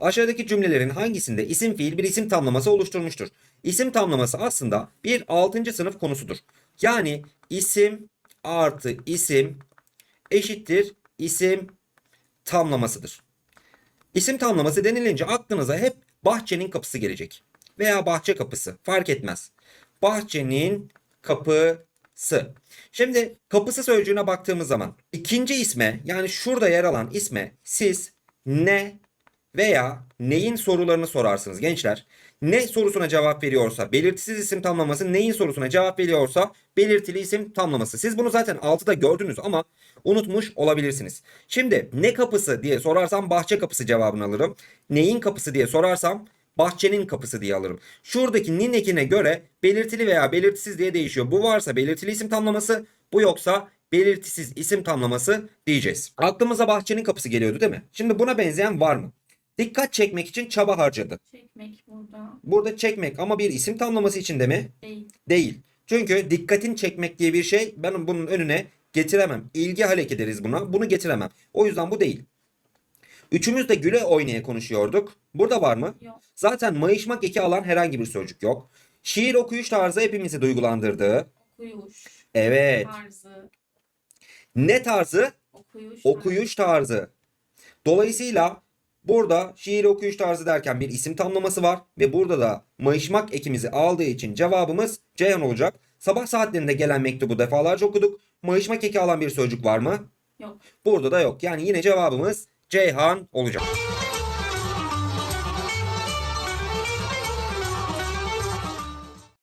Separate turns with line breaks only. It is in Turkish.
Aşağıdaki cümlelerin hangisinde isim fiil bir isim tamlaması oluşturmuştur? İsim tamlaması aslında bir 6. sınıf konusudur. Yani isim artı isim eşittir isim tamlamasıdır. İsim tamlaması denilince aklınıza hep bahçenin kapısı gelecek. Veya bahçe kapısı fark etmez. Bahçenin kapısı. Şimdi kapısı sözcüğüne baktığımız zaman ikinci isme yani şurada yer alan isme siz ne veya neyin sorularını sorarsınız gençler. Ne sorusuna cevap veriyorsa belirtisiz isim tamlaması, neyin sorusuna cevap veriyorsa belirtili isim tamlaması. Siz bunu zaten 6'da gördünüz ama unutmuş olabilirsiniz. Şimdi ne kapısı diye sorarsam bahçe kapısı cevabını alırım. Neyin kapısı diye sorarsam bahçenin kapısı diye alırım. Şuradaki nin ekine göre belirtili veya belirtisiz diye değişiyor. Bu varsa belirtili isim tamlaması, bu yoksa belirtisiz isim tamlaması diyeceğiz. Aklımıza bahçenin kapısı geliyordu değil mi? Şimdi buna benzeyen var mı? Dikkat çekmek için çaba harcadı.
Çekmek burada
Burada çekmek ama bir isim tamlaması içinde mi?
değil.
Değil. Çünkü dikkatin çekmek diye bir şey ben bunun önüne getiremem. İlgi halek ederiz buna. Bunu getiremem. O yüzden bu değil. Üçümüz de güle oynaya konuşuyorduk. Burada var mı?
Yok.
Zaten mayışmak eki alan herhangi bir sözcük yok. Şiir okuyuş tarzı hepimizi duygulandırdı.
Okuyuş.
Evet.
Tarzı.
Ne tarzı?
Okuyuş.
Okuyuş tarzı. Dolayısıyla burada şiir okuyuş tarzı derken bir isim tamlaması var ve burada da mayışmak ekimizi aldığı için cevabımız Ceyhan olacak. Sabah saatlerinde gelen mektubu defalarca okuduk. Mayışmak eki alan bir sözcük var mı?
Yok.
Burada da yok. Yani yine cevabımız Ceyhan olacak.